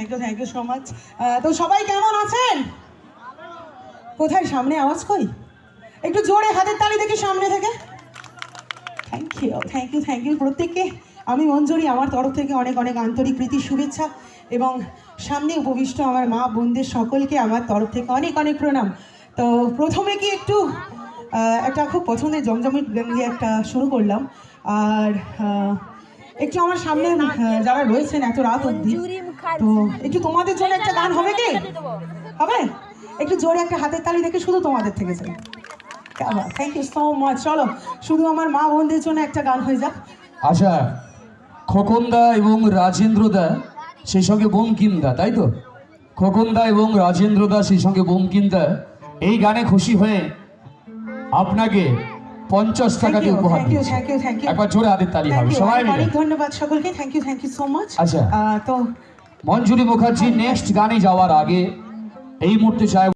Thank you thank you so much তো সবাই কেমন আছেন? কোথায়? সামনে আওয়াজ কই একটু জোরে হাতের তালি দেখি সামনে থেকে। Thank you thank you thank you প্রত্যেককে। আমি মঞ্জুরি, আমার তরফ থেকে অনেক অনেক আন্তরিক প্রীতি, শুভেচ্ছা এবং সামনে উপবিষ্ট আমার মা, বোনদের সকলকে আমার তরফ থেকে অনেক অনেক প্রণাম। তো প্রথমে কি একটু একটা খুব পছন্দের জমজমিট গান দিয়ে একটা শুরু করলাম। আর একটু আমার সামনে যারা রয়েছেন এত রাত অবধি, তো একটু তোমাদের জন্য একটা গান হবে কি? হবে? একটু জোরে একটা হাতের তালি দেখে শুধু তোমাদের থেকে চাই থ্যাংক ইউ সো মাচ চলো, শুধু আমার মা বোনদের জন্য একটা গান হয়ে যাক। আচ্ছা খোকনদা এবং রাজেন্দ্রদা সেই সঙ্গে বঙ্কিমদা তাই তো? খোকনদা এবং রাজেন্দ্রদা সেই সঙ্গে বঙ্কিমদা এই গানে খুশি হয়ে আপনাকে পঞ্চাশ টাকা দিয়ে উপহার thank you thank you thank you একবার জোরে হাতের তালি হবে সবাই মিলে। অনেক ধন্যবাদ সকলকে thank you thank you so much আচ্ছা। তো মঞ্জুরি মুখার্জি নেক্সট গানে যাওয়ার আগে এই মুহূর্তে চাই